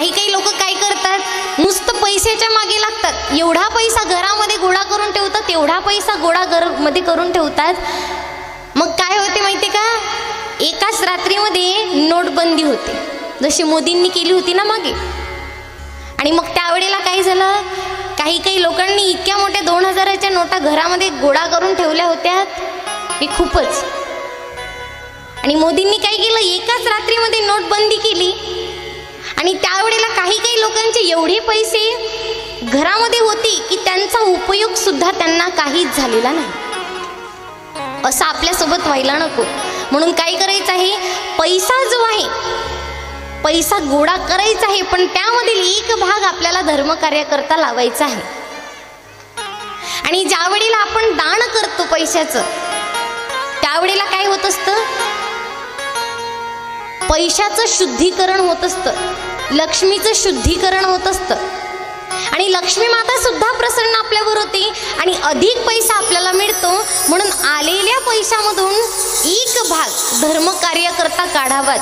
काही काही लोक काय करतात? नुसतं पैशाच्या मागे लागतात. एवढा पैसा घरामध्ये गोळा करून ठेवतात एवढा पैसा गोळा घरमध्ये करून ठेवतात. मग काय होते माहिती का? एकाच रात्रीमध्ये नोटबंदी होते. जशी मोदींनी केली होती ना मागे. आणि मग त्यावेळेला काय झालं? काही काही लोकांनी इतक्या मोठ्या दोन हजाराच्या नोटा घरामध्ये गोळा करून ठेवल्या होत्या. हे खूपच. आणि मोदींनी काय केलं? एकाच रात्रीमध्ये आणि त्यावेळेला काही काही लोकांचे एवढे पैसे घरामध्ये होते की त्यांचा उपयोग सुद्धा त्यांना काहीच झालेला नाही. असं आपल्यासोबत व्हायला नको. म्हणून काय करायचं आहे? पैसा जो आहे पैसा गोळा करायचा आहे पण त्यामधील एक भाग आपल्याला धर्मकार्याकरता लावायचा आहे. आणि ज्या वेळेला आपण दान करतो पैशाचं त्यावेळेला काय होत असतं? पैशाचं शुद्धीकरण होत असतं. लक्ष्मीचं शुद्धीकरण होत असतं. आणि लक्ष्मी माता सुद्धा प्रसन्न आपल्यावर होती आणि अधिक पैसा आपल्याला मिळतो म्हणून आलेल्या पैशामधून एक भाग धर्मकार्याकरता काढावाच.